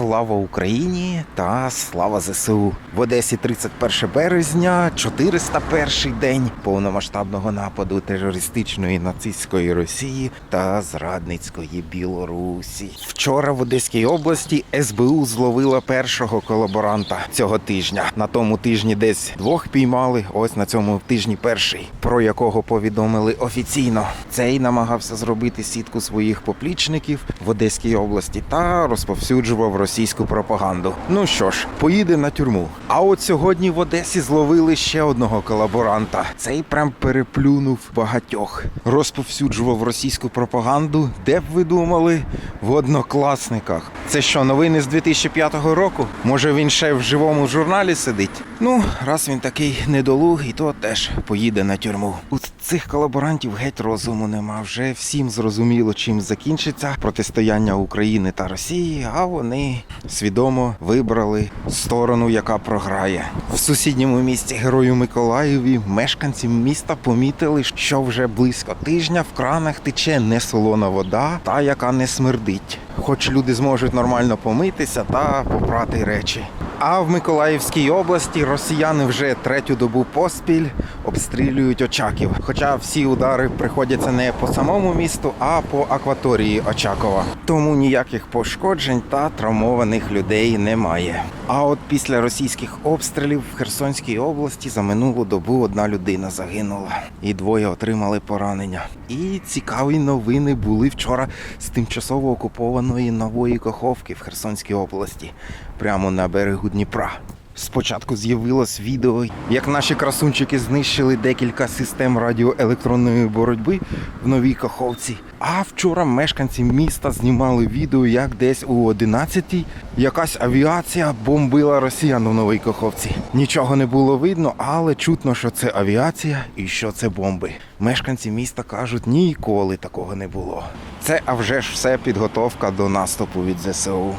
Слава Україні та слава ЗСУ. В Одесі 31 березня, 401 день повномасштабного нападу терористичної нацистської Росії та зрадницької Білорусі. Вчора в Одеській області СБУ зловила першого колаборанта цього тижня. На тому тижні десь двох піймали. Ось на цьому тижні перший, про якого повідомили офіційно. Цей намагався зробити сітку своїх поплічників в Одеській області та розповсюджував російську пропаганду. Ну що ж, поїде на тюрму. А от сьогодні в Одесі зловили ще одного колаборанта. Цей прям переплюнув багатьох. Розповсюджував російську пропаганду. Де б ви думали? В однокласниках. Це що, новини з 2005 року? Може він ще в живому журналі сидить? Ну, раз він такий недолугий, то теж поїде на тюрму. У цих колаборантів геть розуму нема. Вже всім зрозуміло, чим закінчиться протистояння України та Росії, а вони свідомо вибрали сторону, яка програє. В сусідньому місті Герою Миколаєві мешканці міста помітили, що вже близько тижня в кранах тече не солона вода, та яка не смердить. Хоч люди зможуть нормально помитися та попрати речі. А в Миколаївській області росіяни вже третю добу поспіль обстрілюють Очаків. Хоча всі удари приходяться не по самому місту, а по акваторії Очакова. Тому ніяких пошкоджень та травмованих людей немає. А от після російських обстрілів в Херсонській області за минулу добу одна людина загинула, і двоє отримали поранення. І цікаві новини були вчора з тимчасово окупованої нової Каховки в Херсонській області, прямо на берегу Дніпра. Спочатку з'явилось відео, як наші красунчики знищили декілька систем радіоелектронної боротьби в новій Каховці. А вчора мешканці міста знімали відео, як десь у 11-й якась авіація бомбила росіян у новій Каховці. Нічого не було видно, але чутно, що це авіація і що це бомби. Мешканці міста кажуть, ніколи такого не було. Це а вже ж все підготовка до наступу від ЗСУ.